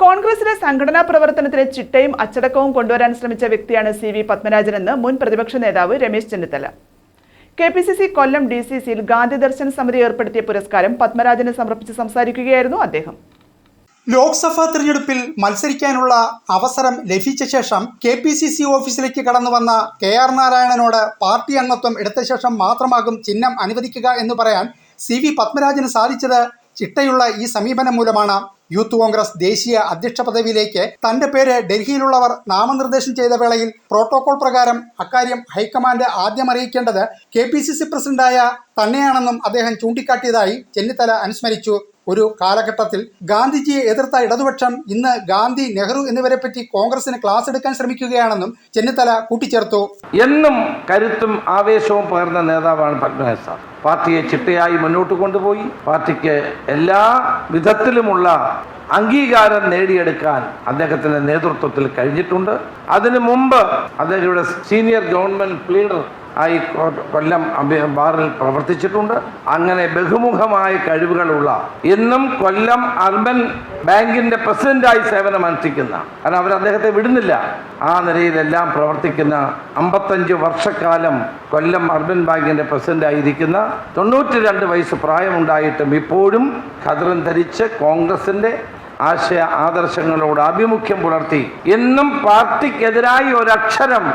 കോൺഗ്രസിലെ സംഘടനാ പ്രവർത്തനത്തിലെ ചിട്ടയും അച്ചടക്കവും കൊണ്ടുവരാൻ ശ്രമിച്ച വ്യക്തിയാണ് സി വി പത്മരാജനെന്ന് മുൻ പ്രതിപക്ഷ നേതാവ് Ramesh Chennithala. K P C C Kollam D C സിയിൽ ഗാന്ധി ദർശൻ സമിതി ഏർപ്പെടുത്തിയ പുരസ്കാരം പത്മരാജന് സമർപ്പിച്ച് സംസാരിക്കുകയായിരുന്നു അദ്ദേഹം. ലോക്സഭാ തിരഞ്ഞെടുപ്പിൽ മത്സരിക്കാനുള്ള അവസരം ലഭിച്ച ശേഷം കെ പി സി സി ഓഫീസിലേക്ക് കടന്നു വന്ന കെ ആർ നാരായണനോട് പാർട്ടി അംഗത്വം എടുത്ത ശേഷം മാത്രമാകും ചിഹ്നം അനുവദിക്കുക എന്ന് പറയാൻ സി വി പത്മരാജന് സാധിച്ചത് ചിട്ടയുള്ള ഈ സമീപനം മൂലമാണ്. യൂത്ത് കോൺഗ്രസ് ദേശീയ അധ്യക്ഷ പദവിയിലേക്ക് തന്റെ പേര് ഡൽഹിയിലുള്ളവർ നാമനിർദ്ദേശം ചെയ്ത വേളയിൽ പ്രോട്ടോകോൾ പ്രകാരം അക്കാര്യം ഹൈക്കമാൻഡ് ആദ്യം അറിയിക്കേണ്ടത് കെ പി സി സി പ്രസിഡന്റായ തന്നെയാണെന്നും അദ്ദേഹം ചൂണ്ടിക്കാട്ടിയതായി ചെന്നിത്തല അനുസ്മരിച്ചു. ഒരു കാലഘട്ടത്തിൽ ഗാന്ധിജിയെ എതിർത്ത ഇടതുപക്ഷം ഇന്ന് ഗാന്ധി നെഹ്റു എന്നിവരെ പറ്റി കോൺഗ്രസിന് ക്ലാസ് എടുക്കാൻ ശ്രമിക്കുകയാണെന്നും ചെന്നിത്തല കൂട്ടിച്ചേർത്തു. എന്നും കരുത്തും ആവേശവും പകർന്ന നേതാവാണ് പത്മനാഭ സാർ. പാർട്ടിയെ ചിട്ടയായി മുന്നോട്ട് കൊണ്ടുപോയി. പാർട്ടിക്ക് എല്ലാ വിധത്തിലുമുള്ള അംഗീകാരം നേടിയെടുക്കാൻ അദ്ദേഹത്തിന്റെ നേതൃത്വത്തിൽ കഴിഞ്ഞിട്ടുണ്ട്. അതിനു മുമ്പ് അദ്ദേഹത്തിന്റെ സീനിയർ ഗവൺമെന്റ് ലീഡർ കൊ- കൊല്ലം ബാറിൽ പ്രവർത്തിച്ചിട്ടുണ്ട്. അങ്ങനെ ബഹുമുഖമായ കഴിവുകളുള്ള എന്നും കൊല്ലം അർബൻ ബാങ്കിന്റെ പ്രസിഡന്റായി സേവനം അനുഷ്ഠിക്കുന്ന കാരണം അവർ അദ്ദേഹത്തെ വിടുന്നില്ല. ആ നിലയിലെല്ലാം പ്രവർത്തിക്കുന്ന അമ്പത്തഞ്ച് വർഷക്കാലം കൊല്ലം അർബൻ ബാങ്കിന്റെ പ്രസിഡന്റായിരിക്കുന്ന തൊണ്ണൂറ്റി രണ്ട് വയസ്സ് പ്രായമുണ്ടായിട്ടും ഇപ്പോഴും ഖദറും ധരിച്ച് കോൺഗ്രസിന്റെ ആശയ ആദർശങ്ങളോട് ആഭിമുഖ്യം പുലർത്തി. എന്നും പാർട്ടിക്കെതിരായി ഒരക്ഷരം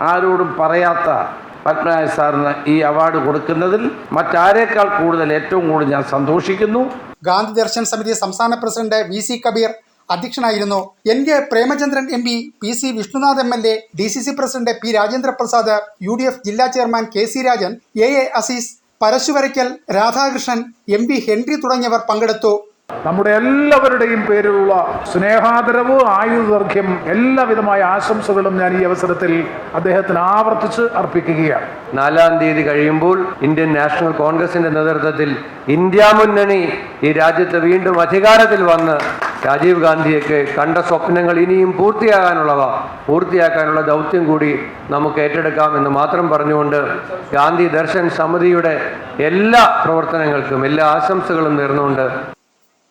ആരോടും പറയാത്ത പത്മനാഭ സാറിന് ഈ അവാർഡ് കൊടുക്കുന്നതിൽ മറ്റാരേക്കാൾ കൂടുതൽ ഏറ്റവും കൂടുതൽ ഞാൻ സന്തോഷിക്കുന്നു. ഗാന്ധി ദർശൻ സമിതി സംസ്ഥാന പ്രസിഡന്റ് വി സി കബീർ അധ്യക്ഷനായിരുന്നു. N K Premachandran M P P C Vishnunath M L A D C C president P Rajendra Prasad U D F ജില്ലാ chairman K C Rajan A A Azeez Parashuvaraykkal Radhakrishnan M P Henry തുടങ്ങിയവർ പങ്കെടുത്തു. നമ്മുടെ എല്ലാവരുടെയും പേരിലുള്ള സ്നേഹാദരവ് ആയുർദൈർഘ്യം എല്ലാവിധമായ ആശംസകളും ഞാൻ ഈ അവസരത്തിൽ അദ്ദേഹത്തിന് ആവർത്തിച്ച് അർപ്പിക്കുകയാണ്. നാലാം തീയതി കഴിയുമ്പോൾ ഇന്ത്യൻ നാഷണൽ കോൺഗ്രസിന്റെ നേതൃത്വത്തിൽ ഇന്ത്യ മുന്നണി ഈ രാജ്യത്ത് വീണ്ടും അധികാരത്തിൽ വന്ന് രാജീവ് ഗാന്ധിയൊക്കെ കണ്ട സ്വപ്നങ്ങൾ ഇനിയും പൂർത്തിയാകാനുള്ളവ പൂർത്തിയാക്കാനുള്ള ദൗത്യം കൂടി നമുക്ക് ഏറ്റെടുക്കാം എന്ന് മാത്രം പറഞ്ഞുകൊണ്ട് ഗാന്ധി ദർശൻ സമിതിയുടെ എല്ലാ പ്രവർത്തനങ്ങൾക്കും എല്ലാ ആശംസകളും നേർന്നുകൊണ്ട്